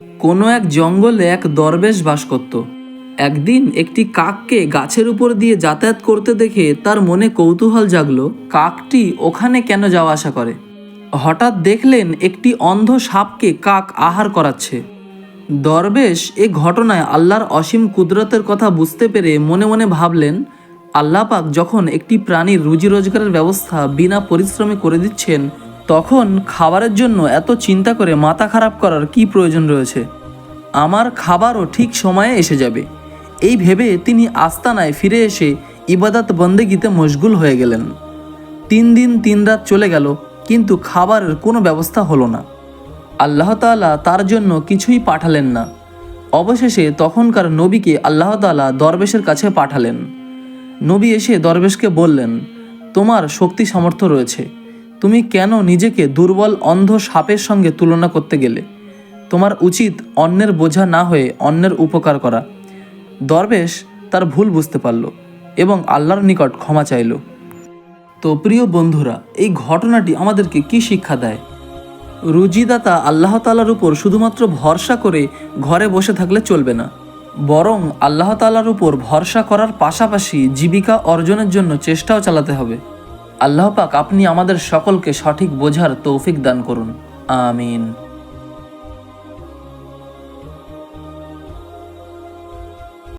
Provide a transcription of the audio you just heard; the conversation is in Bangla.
কোনো এক জঙ্গলে এক দরবেশ বাস করত। একদিন একটি কাককে গাছের উপর দিয়ে যাতায়াত করতে দেখে তার মনে কৌতূহল জাগলো, কাকটি ওখানে কেন যাওয়া আসা করে? হঠাৎ দেখলেন একটি অন্ধ সাপকে কাক আহার করাচ্ছে। দরবেশ এ ঘটনায় আল্লাহর অসীম কুদরতের কথা বুঝতে পেরে মনে মনে ভাবলেন আল্লাপাক যখন একটি প্রাণীর রুজি রোজগারের ব্যবস্থা বিনা পরিশ্রমে করে দিচ্ছেন তখন খাবারের জন্য এত চিন্তা করে মাথা খারাপ করার কি প্রয়োজন রয়েছে? আমার খাবারও ঠিক সময়ে এসে যাবে। এই ভেবে তিনি আস্তানায় ফিরে এসে ইবাদত বন্দেগিতে মশগুল হয়ে গেলেন। তিন দিন তিন রাত চলে গেল, কিন্তু খাবারের কোনো ব্যবস্থা হলো না। আল্লাহ তাআলা তার জন্য কিছুই পাঠালেন না। অবশেষে তখনকার নবীকে আল্লাহ তাআলা দরবেশের কাছে পাঠালেন। নবী এসে দরবেশকে বললেন, তোমার শক্তি সামর্থ্য রয়েছে। তুমি কেন নিজেকে দুর্বল, অন্ধ সাপের সঙ্গে তুলনা করতে গেলে? তোমার উচিত অন্যের বোঝা না হয়ে অন্যের উপকার করা। দরবেশ তার ভুল বুঝতে পারল এবং আল্লাহর নিকট ক্ষমা চাইল। তো প্রিয় বন্ধুরা, এই ঘটনাটি আমাদেরকে কি শিক্ষা দেয়? রুজিদাতা আল্লাহ তালার উপর শুধুমাত্র ভরসা করে ঘরে বসে থাকলে চলবে না। বরং আল্লাহ তালার উপর ভরসা করার পাশাপাশি জীবিকা অর্জনের জন্য চেষ্টাও চালাতে হবে। আল্লাহ পাক আপনি আমাদের সকলকে সঠিক বোঝার তৌফিক দান করুন। আমিন।